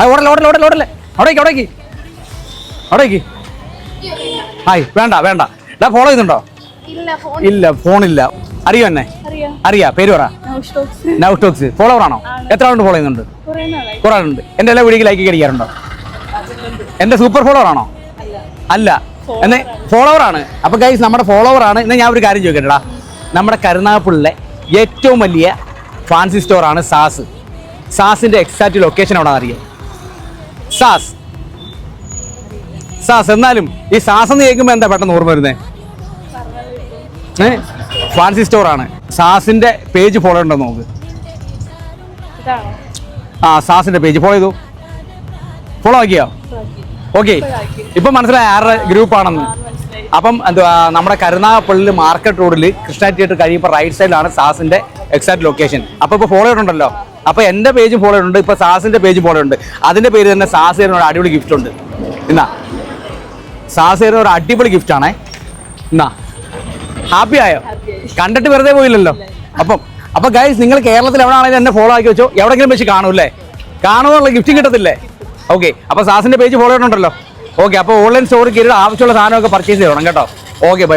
ആ ഓടല്ലേ ഓടല്ലേ ഓടല്ലേ ഓടല്ലേ. അവിടേക്ക് അവിടേക്ക്. അവിടേക്ക്. ഹായ് വേണ്ട വേണ്ട. ഇല്ല ഫോളോ ചെയ്യുന്നുണ്ടോ? ഇല്ല ഫോണില്ല. അറിയോ എന്നെ? അറിയാം. പേര് പറ. നൗ ടോക്സ് ഫോളോവർ ആണോ? എത്ര ആളുണ്ട് ഫോളോ ചെയ്യുന്നുണ്ട്? കുറേ ആളുണ്ട്. എന്റെ എല്ലാ വീഡിയോക്ക് ലൈക്ക് അടിക്കാറുണ്ടോ? എന്റെ സൂപ്പർ ഫോളോവർ ആണോ? അല്ല. എന്നെ ഫോളോവർ ആണ്. അപ്പൊ ഗൈസ് നമ്മുടെ ഫോളോവർ ആണ്. എന്നാൽ ഞാൻ ഒരു കാര്യം ചോദിക്കട്ടെടാ. നമ്മുടെ കരുനാഗപ്പള്ളിലെ ഏറ്റവും വലിയ ഫാൻസി സ്റ്റോറാണ് സാസ്. സാസിന്റെ എക്സാക്ട് ലൊക്കേഷൻ അവിടെ അറിയാം സാസ്. സാസ് എന്നാലും ഈ സാസ് എന്ന് കേൾക്കുമ്പോൾ എന്താ പെട്ടെന്ന് ഓർമ്മ വരുന്നേ? ഏ? ഫാൻസി സ്റ്റോർ ആണ്. സാസിന്റെ പേജ് ഫോളോ ഉണ്ടോ നോക്ക് ആ സാസിന്റെ പേജ് ഫോളോ ചെയ്തു. ഫോളോ ആക്കിയോ? ഓക്കെ. ഇപ്പൊ മനസ്സിലായ ആരുടെ ഗ്രൂപ്പ് ആണെന്ന് അപ്പം എന്തുവാ നമ്മുടെ കരുനാഗപ്പള്ളിയിൽ മാർക്കറ്റ് റോഡിൽ കൃഷ്ണ തിയേറ്റർ കഴിയുമ്പോൾ റൈറ്റ് സൈഡിലാണ് സാസിന്റെ എക്സാക്ട് ലൊക്കേഷൻ അപ്പൊ ഇപ്പൊ ഫോളോ ചെയ്തിട്ടുണ്ടല്ലോ. അപ്പൊ എന്റെ പേജ് ഫോളോ ഉണ്ട് ഇപ്പൊ സാസിന്റെ പേജ് ഫോളോ ഉണ്ട് അതിന്റെ പേര് തന്നെ സാസേറിനോട് അടിപൊളി ഗിഫ്റ്റ് ഉണ്ട്. എന്നാ സാസേറിനോട് ഒരു അടിപൊളി ഗിഫ്റ്റ് ആണേ. എന്നാ ഹാപ്പി ആയോ? കണ്ടിട്ട് വെറുതെ പോയില്ലല്ലോ. അപ്പം അപ്പൊ ഗൈസ് നിങ്ങൾ കേരളത്തിൽ എവിടെ ആണെങ്കിലും എന്നെ ഫോളോ ആക്കി വെച്ചോ. എവിടെങ്കിലും വെച്ച് കാണൂല്ലേ കാണുമെന്നുള്ള ഗിഫ്റ്റ് കിട്ടത്തില്ലേ? ഓക്കെ അപ്പോൾ സാസിന്റെ പേജ് ഫോളോ ചെയ്തിട്ടുണ്ടല്ലോ. ഓക്കെ അപ്പൊ ഓൺലൈൻ സ്റ്റോറിൽ കയറി ആവശ്യമുള്ള സാധനമൊക്കെ പർച്ചേസ് ചെയ്യണം കേട്ടോ. ഓക്കെ